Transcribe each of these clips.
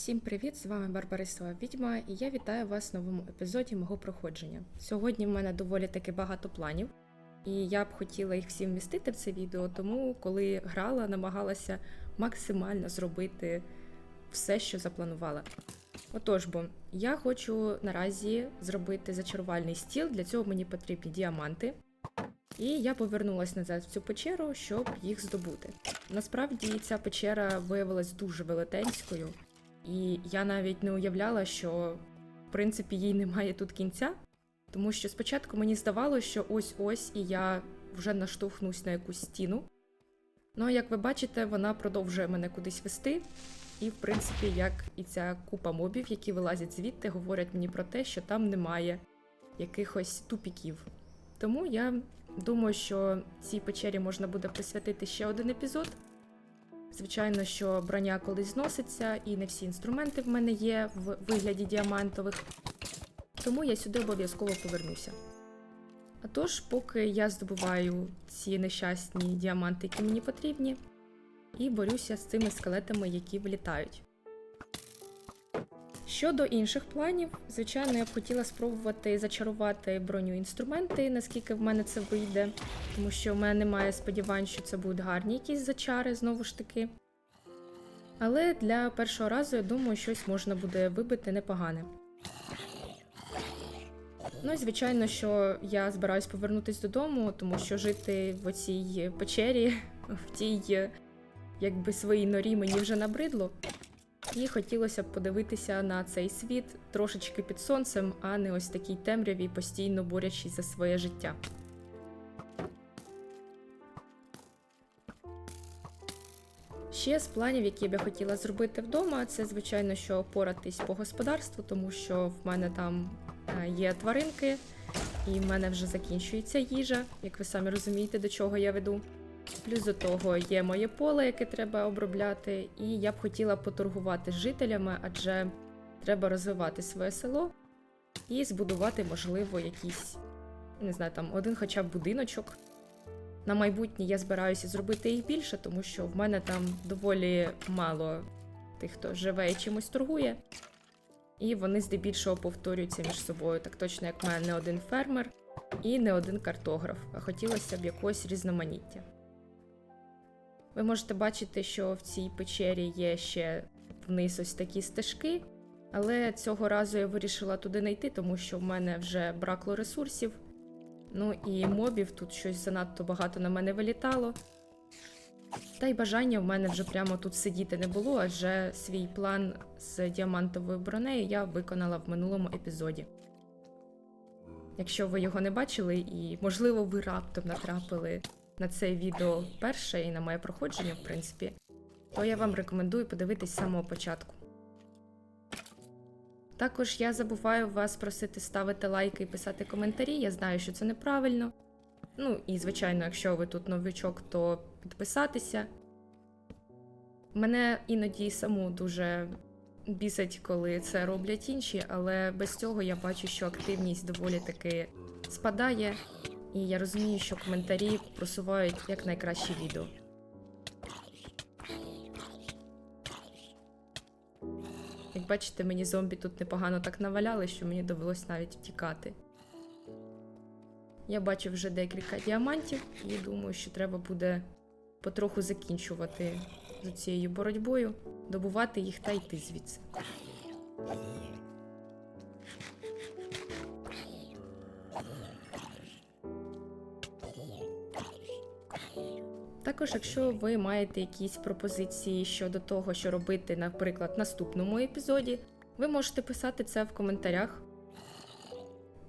Всім привіт! З вами Барбарисова Відьма, і я вітаю вас в новому епізоді мого проходження. Сьогодні в мене доволі таки багато планів, і я б хотіла їх всі вмістити в це відео, тому коли грала, намагалася максимально зробити все, що запланувала. Отож бо, я хочу наразі зробити зачарувальний стіл, для цього мені потрібні діаманти. І я повернулася назад в цю печеру, щоб їх здобути. Насправді ця печера виявилась дуже велетенською, і я навіть не уявляла, що в принципі їй немає тут кінця. Тому що спочатку мені здавалося, що ось-ось і я вже наштовхнусь на якусь стіну. Ну, а як ви бачите, вона продовжує мене кудись вести. І, в принципі, як і ця купа мобів, які вилазять звідти, говорять мені про те, що там немає якихось тупіків. Тому я думаю, що цій печері можна буде присвятити ще один епізод. Звичайно, що броня колись зноситься, і не всі інструменти в мене є в вигляді діамантових. Тому я сюди обов'язково повернуся. А тож, поки я здобуваю ці нещасні діаманти, які мені потрібні, і борюся з цими скелетами, які влітають. Щодо інших планів, звичайно, я б хотіла спробувати зачарувати броню інструменти, наскільки в мене це вийде, тому що в мене немає сподівань, що це будуть гарні якісь зачари знову ж таки. Але для першого разу, я думаю, щось можна буде вибити непогане. Ну і звичайно, що я збираюсь повернутися додому, тому що жити в оцій печері, в тій якби своїй норі мені вже набридло. І хотілося б подивитися на цей світ трошечки під сонцем, а не ось такій темряві, постійно борючись за своє життя. Ще з планів, які б я хотіла зробити вдома, це звичайно, що поратись по господарству, тому що в мене там е, є тваринки, і в мене вже закінчується їжа, як ви самі розумієте, до чого я веду. Плюс до того є моє поле, яке треба обробляти, і я б хотіла поторгувати з жителями, адже треба розвивати своє село і збудувати, можливо, якийсь, не знаю, там один хоча б будиночок. На майбутнє я збираюся зробити їх більше, тому що в мене там доволі мало тих, хто живе і чимось торгує. І вони здебільшого повторюються між собою, так точно, як мене не один фермер і не один картограф, а хотілося б якогось різноманіття. Ви можете бачити, що в цій печері є ще вниз ось такі стежки, але цього разу я вирішила туди не йти, тому що в мене вже бракло ресурсів. Ну і мобів тут щось занадто багато на мене вилітало. Та й бажання в мене вже прямо тут сидіти не було, адже свій план з діамантовою бронею я виконала в минулому епізоді. Якщо ви його не бачили, і, можливо, ви раптом натрапили на це відео вперше і на моє проходження, в принципі, то я вам рекомендую подивитись з самого початку. Також я забуваю вас просити ставити лайки і писати коментарі. Я знаю, що це неправильно. Ну і, звичайно, якщо ви тут новичок, то підписатися. Мене іноді саму дуже бісить, коли це роблять інші, але без цього я бачу, що активність доволі таки спадає, і я розумію, що коментарі просувають як найкраще відео. Як бачите, мені зомбі тут непогано так наваляли, що мені довелось навіть втікати. Я бачу вже декілька діамантів і думаю, що треба буде потроху закінчувати з цією боротьбою, добувати їх та йти звідси. Також, якщо ви маєте якісь пропозиції щодо того, що робити, наприклад, в наступному епізоді, ви можете писати це в коментарях.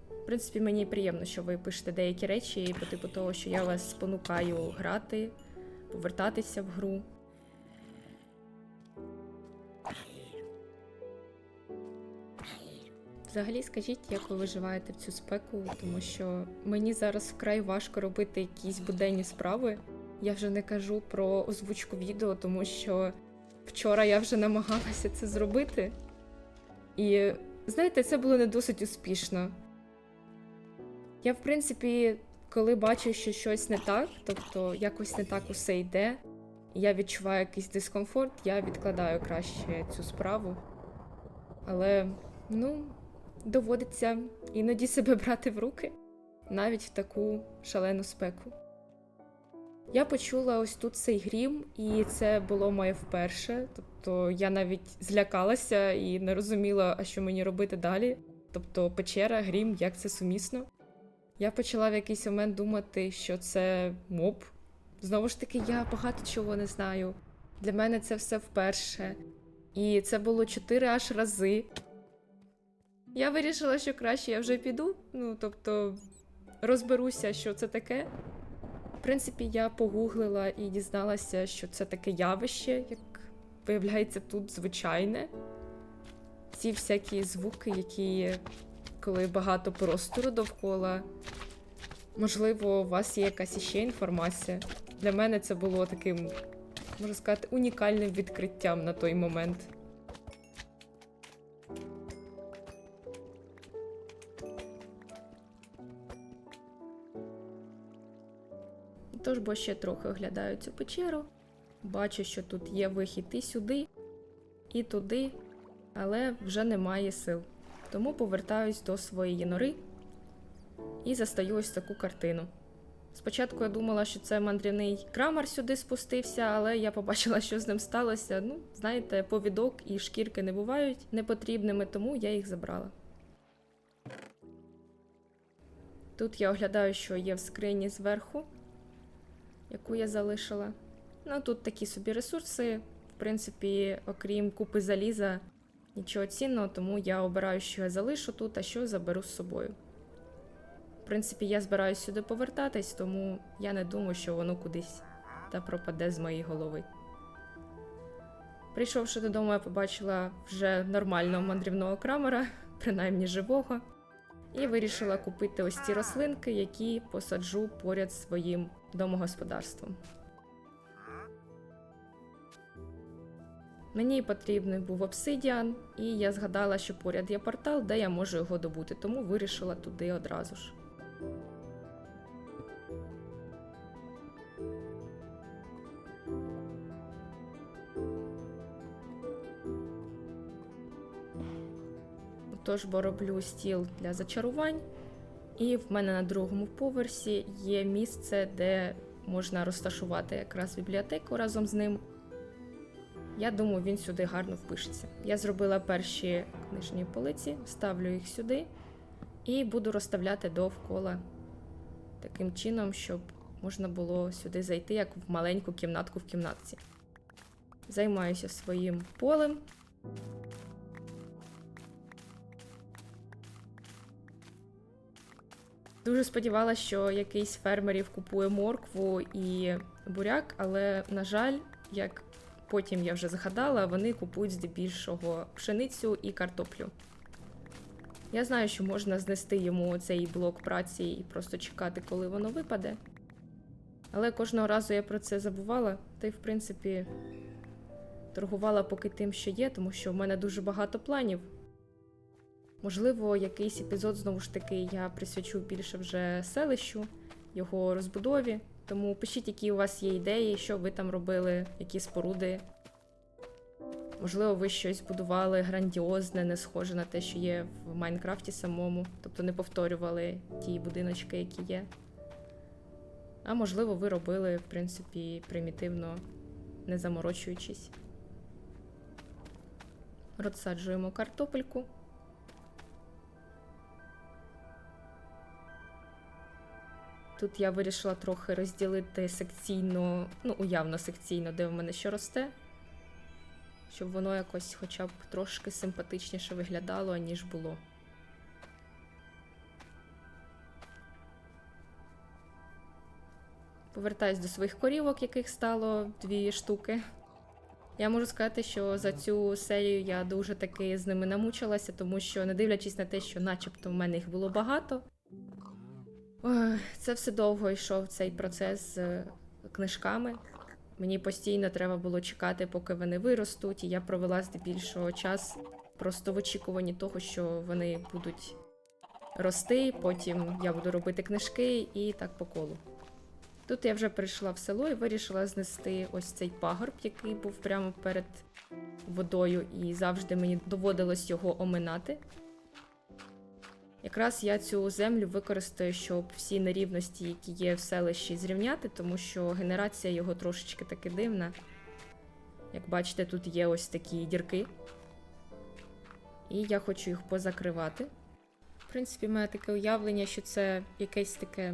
В принципі, мені приємно, що ви пишете деякі речі по типу того, що я вас спонукаю грати, повертатися в гру. Взагалі, скажіть, як ви виживаєте в цю спеку, тому що мені зараз вкрай важко робити якісь буденні справи. Я вже не кажу про озвучку відео, тому що вчора я вже намагалася це зробити. І знаєте, це було не досить успішно. Я, в принципі, коли бачу, що щось не так, тобто якось не так усе йде, я відчуваю якийсь дискомфорт, я відкладаю краще цю справу. Але, ну, доводиться іноді себе брати в руки, навіть в таку шалену спеку. Я почула ось тут цей грім, і це було моє вперше. Тобто я навіть злякалася і не розуміла, а що мені робити далі. Тобто печера, грім, як це сумісно. Я почала в якийсь момент думати, що це моб. Знову ж таки, я багато чого не знаю. Для мене це все вперше. І це було чотири аж рази. Я вирішила, що краще я вже піду. Ну, тобто, розберуся, що це таке. В принципі, я погуглила і дізналася, що це таке явище, як виявляється, тут звичайне. Ці всякі звуки, які коли багато простору довкола. Можливо, у вас є якась іще інформація. Для мене це було таким, можна сказати, унікальним відкриттям на той момент. Бо ще трохи оглядаю цю печеру. Бачу, що тут є вихід і сюди, і туди, але вже немає сил. Тому повертаюсь до своєї нори і застаю ось таку картину. Спочатку я думала, що це мандрівний крамар сюди спустився, але я побачила, що з ним сталося. Ну, знаєте, повідок і шкірки не бувають непотрібними, тому я їх забрала. Тут я оглядаю, що є в скрині зверху, яку я залишила. Ну, тут такі собі ресурси. В принципі, окрім купи заліза, нічого цінного, тому я обираю, що я залишу тут, а що заберу з собою. В принципі, я збираюсь сюди повертатись, тому я не думаю, що воно кудись та пропаде з моєї голови. Прийшовши додому, я побачила вже нормального мандрівного крамера, принаймні живого, і вирішила купити ось ці рослинки, які посаджу поряд своїм домогосподарством. Мені потрібний був обсидіан, і я згадала, що поряд є портал, де я можу його добути, тому вирішила туди одразу ж. Тож бо роблю стіл для зачарувань, і в мене на другому поверсі є місце, де можна розташувати якраз бібліотеку разом з ним. Я думаю, він сюди гарно впишеться. Я зробила перші книжні полиці, ставлю їх сюди і буду розставляти довкола таким чином, щоб можна було сюди зайти, як в маленьку кімнатку в кімнатці. Займаюся своїм полем. Дуже сподівалася, що якийсь фермерів купує моркву і буряк, але, на жаль, як потім я вже згадала, вони купують здебільшого пшеницю і картоплю. Я знаю, що можна знести йому цей блок праці і просто чекати, коли воно випаде. Але кожного разу я про це забувала, та й, в принципі, торгувала поки тим, що є, тому що в мене дуже багато планів. Можливо, якийсь епізод знову ж таки я присвячу більше вже селищу, його розбудові. Тому пишіть, які у вас є ідеї, що ви там робили, які споруди. Можливо, ви щось будували грандіозне, не схоже на те, що є в Майнкрафті самому, тобто не повторювали ті будиночки, які є. А можливо, ви робили, в принципі, примітивно, не заморочуючись. Розсаджуємо картопельку. Тут я вирішила трохи розділити секційно, ну, уявно секційно, де в мене що росте, щоб воно якось хоча б трошки симпатичніше виглядало, ніж було. Повертаюсь до своїх корівок, яких стало дві штуки. Я можу сказати, що за цю серію я дуже таки з ними намучилася, тому що, не дивлячись на те, що начебто в мене їх було багато. Це все довго йшов цей процес з книжками. Мені постійно треба було чекати, поки вони виростуть, і я провела здебільшого час просто в очікуванні того, що вони будуть рости. Потім я буду робити книжки і так по колу. Тут я вже прийшла в село і вирішила знести ось цей пагорб, який був прямо перед водою, і завжди мені доводилось його оминати. Якраз я цю землю використаю, щоб всі нерівності, які є в селищі, зрівняти, тому що генерація його трошечки таки дивна. Як бачите, тут є ось такі дірки. І я хочу їх позакривати. В принципі, в мене таке уявлення, що це якесь таке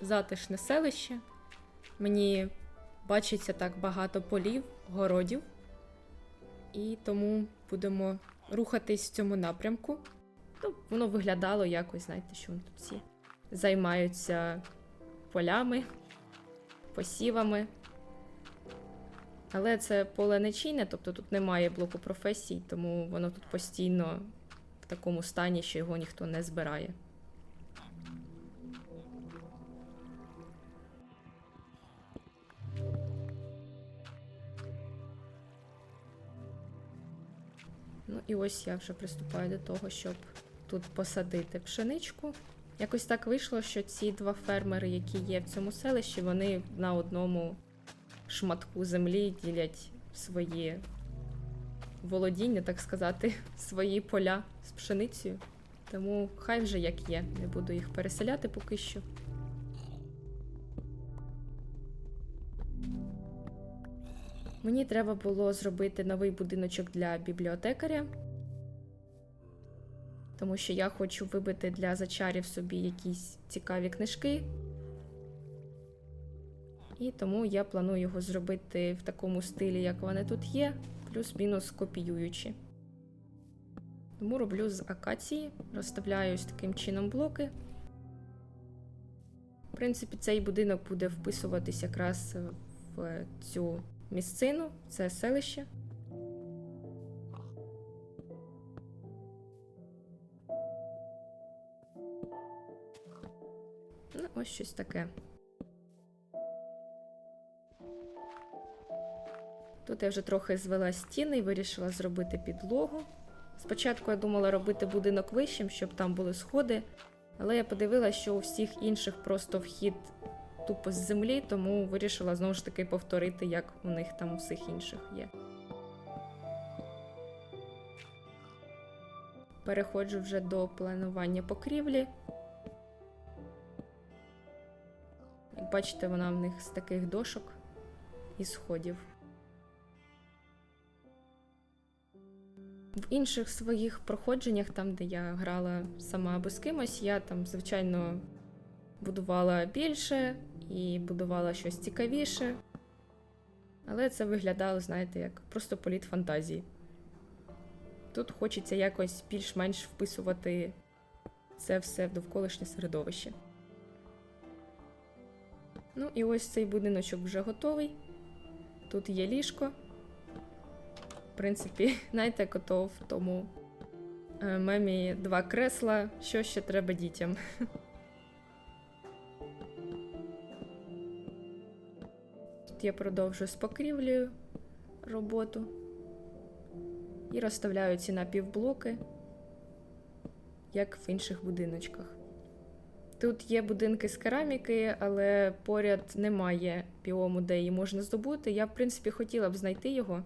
затишне селище. Мені бачиться так багато полів, городів. І тому будемо рухатись в цьому напрямку. Ну, воно виглядало якось, знаєте, що вони тут всі займаються полями, посівами. Але це поле не чийне, тобто тут немає блоку професій, тому воно тут постійно в такому стані, що його ніхто не збирає. Ну і ось я вже приступаю до того, щоб тут посадити пшеничку. Якось так вийшло, що ці два фермери, які є в цьому селищі, вони на одному шматку землі ділять свої володіння, так сказати, свої поля з пшеницею. Тому хай вже як є, не буду їх переселяти поки що. Мені треба було зробити новий будиночок для бібліотекаря, тому що я хочу вибити для зачарів собі якісь цікаві книжки. І тому я планую його зробити в такому стилі, як вони тут є, плюс-мінус копіюючи. Тому роблю з акації, розставляю ось таким чином блоки. В принципі, цей будинок буде вписуватись якраз в цю місцину, це селище. Ось щось таке. Тут я вже трохи звела стіни і вирішила зробити підлогу. Спочатку я думала робити будинок вищим, щоб там були сходи, але я подивилася, що у всіх інших просто вхід тупо з землі, тому вирішила знову ж таки повторити, як у них там у всіх інших є. Переходжу вже до планування покрівлі. Як бачите, вона в них з таких дошок і сходів. В інших своїх проходженнях, там, де я грала сама або з кимось, я там, звичайно, будувала більше і будувала щось цікавіше. Але це виглядало, знаєте, як просто політ фантазії. Тут хочеться якось більш-менш вписувати це все в довколишнє середовище. Ну і ось цей будиночок вже готовий. Тут є ліжко. В принципі, знаєте, як ото в тому е, мемі два кресла, що ще треба дітям. Тут я продовжую з покрівлею роботу і розставляю ці напівблоки, як в інших будиночках. Тут є будинки з кераміки, але поряд немає біому, де її можна здобути. Я, в принципі, хотіла б знайти його.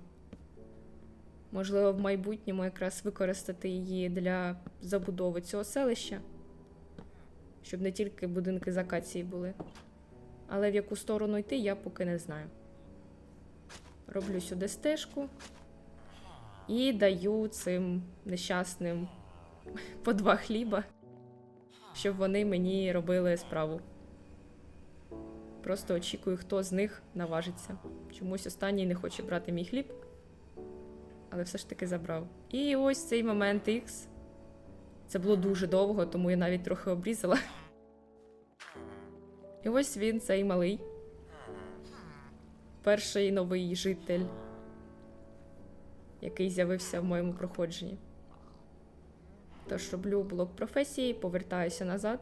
Можливо, в майбутньому якраз використати її для забудови цього селища, щоб не тільки будинки з акації були. Але в яку сторону йти, я поки не знаю. Роблю сюди стежку і даю цим нещасним по два хліба, щоб вони мені робили справу. Просто очікую, хто з них наважиться. Чомусь останній не хоче брати мій хліб, але все ж таки забрав. І ось цей момент X. Це було дуже довго, тому я навіть трохи обрізала. І ось він, цей малий. Перший новий житель, який з'явився в моєму проходженні. Тож роблю блок професії, повертаюся назад.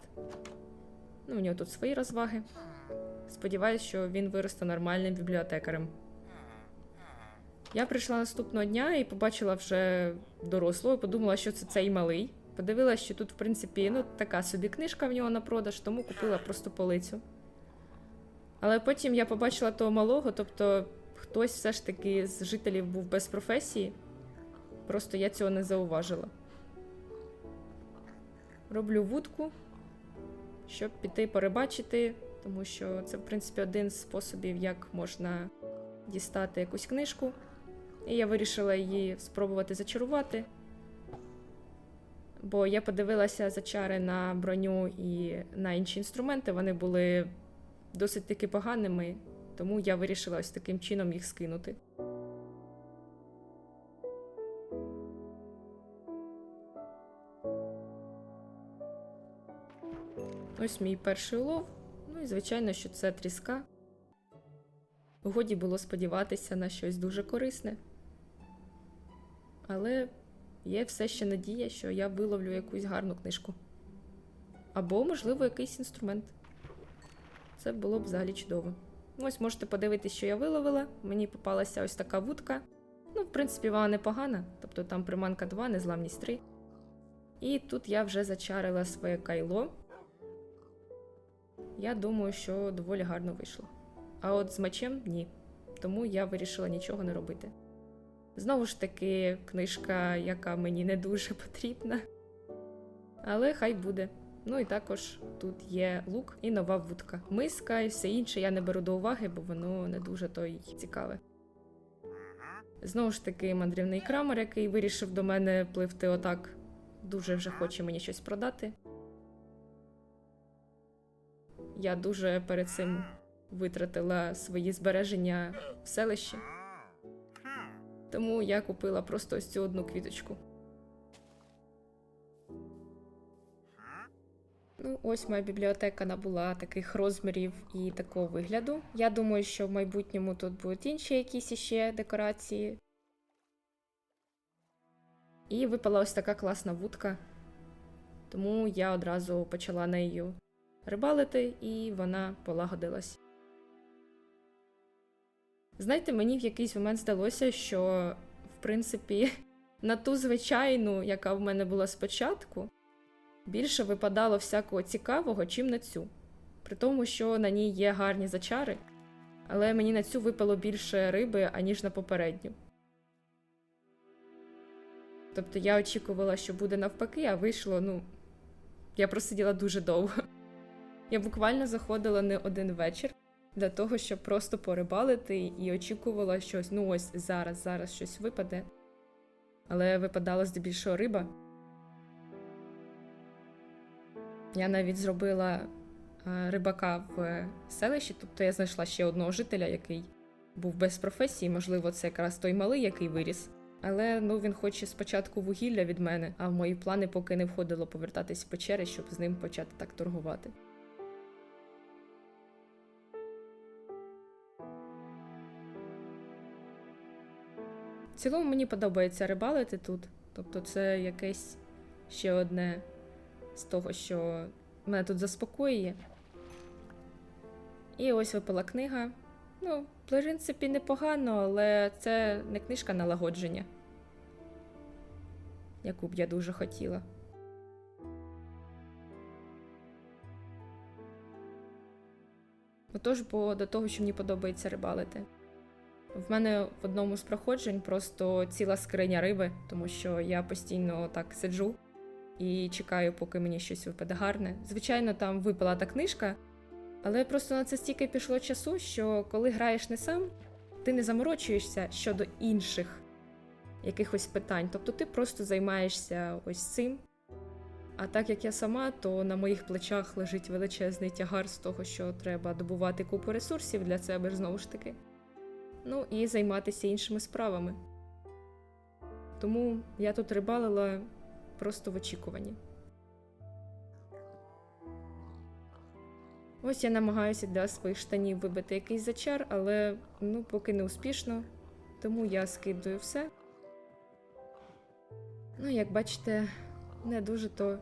Ну, у нього тут свої розваги. Сподіваюсь, що він виросте нормальним бібліотекарем. Я прийшла наступного дня і побачила вже дорослого, і подумала, що це цей малий. Подивилася, що тут, в принципі, ну, така собі книжка в нього на продаж, тому купила просто полицю. Але потім я побачила того малого, тобто хтось все ж таки з жителів був без професії. Просто я цього не зауважила. Роблю вудку, щоб піти порибачити, тому що це, в принципі, один з способів, як можна дістати якусь книжку. І я вирішила її спробувати зачарувати. Бо я подивилася зачари на броню і на інші інструменти. Вони були досить таки поганими, тому я вирішила ось таким чином їх скинути. Ось мій перший улов. Ну і звичайно, що це тріска. Годі було сподіватися на щось дуже корисне. Але є все ще надія, що я виловлю якусь гарну книжку. Або, можливо, якийсь інструмент. Це було б взагалі чудово. Ось можете подивитися, що я виловила. Мені попалася ось така вудка. Ну, в принципі, вона непогана, тобто там приманка 2, незламність 3. І тут я вже зачарила своє кайло. Я думаю, що доволі гарно вийшло. А от з мечем ні. Тому я вирішила нічого не робити. Знову ж таки, книжка, яка мені не дуже потрібна. Але хай буде. Ну і також тут є лук і нова вудка. Миска і все інше я не беру до уваги, бо воно не дуже то й цікаве. Знову ж таки, мандрівний крамер, який вирішив до мене пливти отак, дуже вже хоче мені щось продати. Я дуже перед цим витратила свої збереження в селищі. Тому я купила просто ось цю одну квіточку. Ну, ось моя бібліотека набула таких розмірів і такого вигляду. Я думаю, що в майбутньому тут будуть інші якісь іще декорації. І випала ось така класна вудка. Тому я одразу почала нею рибалити, і вона полагодилась. Знаєте, мені в якийсь момент здалося, що, в принципі, на ту звичайну, яка в мене була спочатку, більше випадало всякого цікавого, чим на цю. При тому, що на ній є гарні зачари, але мені на цю випало більше риби, аніж на попередню. Тобто я очікувала, що буде навпаки, а вийшло, ну, я просиділа дуже довго. Я буквально заходила не один вечір для того, щоб просто порибалити і очікувала щось, ну ось зараз, зараз щось випаде. Але випадала здебільшого риба. Я навіть зробила е, рибака в селищі, тобто я знайшла ще одного жителя, який був без професії, можливо, це якраз той малий, який виріс. Але ну він хоче спочатку вугілля від мене, а в мої плани поки не входило повертатись в печери, щоб з ним почати так торгувати. В цілому мені подобається рибалити тут. Тобто це якесь ще одне з того, що мене тут заспокоює. І ось випала книга. Ну, в принципі, непогано, але це не книжка налагодження, яку б я дуже хотіла. Отож, бо до того, що мені подобається рибалити. В мене в одному з проходжень просто ціла скриня риби, тому що я постійно так сиджу і чекаю, поки мені щось випаде гарне. Звичайно, там випала та книжка, але просто на це стільки пішло часу, що коли граєш не сам, ти не заморочуєшся щодо інших якихось питань. Тобто ти просто займаєшся ось цим. А так як я сама, то на моїх плечах лежить величезний тягар з того, що треба добувати купу ресурсів для себе знову ж таки. Ну і займатися іншими справами. Тому я тут рибалила просто в очікуванні. Ось я намагаюся для своїх штанів вибити якийсь зачар, але ну, поки не успішно, тому я скидаю все. Ну, як бачите, не дуже то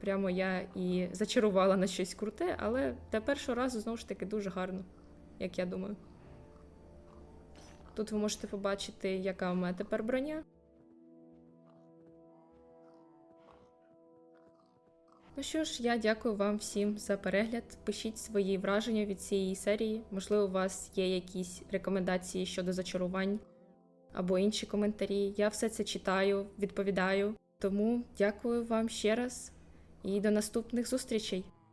прямо я і зачарувала на щось круте, але для першого разу знову ж таки дуже гарно, як я думаю. Тут ви можете побачити, яка у мене тепер броня. Ну що ж, я дякую вам всім за перегляд. Пишіть свої враження від цієї серії. Можливо, у вас є якісь рекомендації щодо зачарувань або інші коментарі. Я все це читаю, відповідаю. Тому дякую вам ще раз і до наступних зустрічей.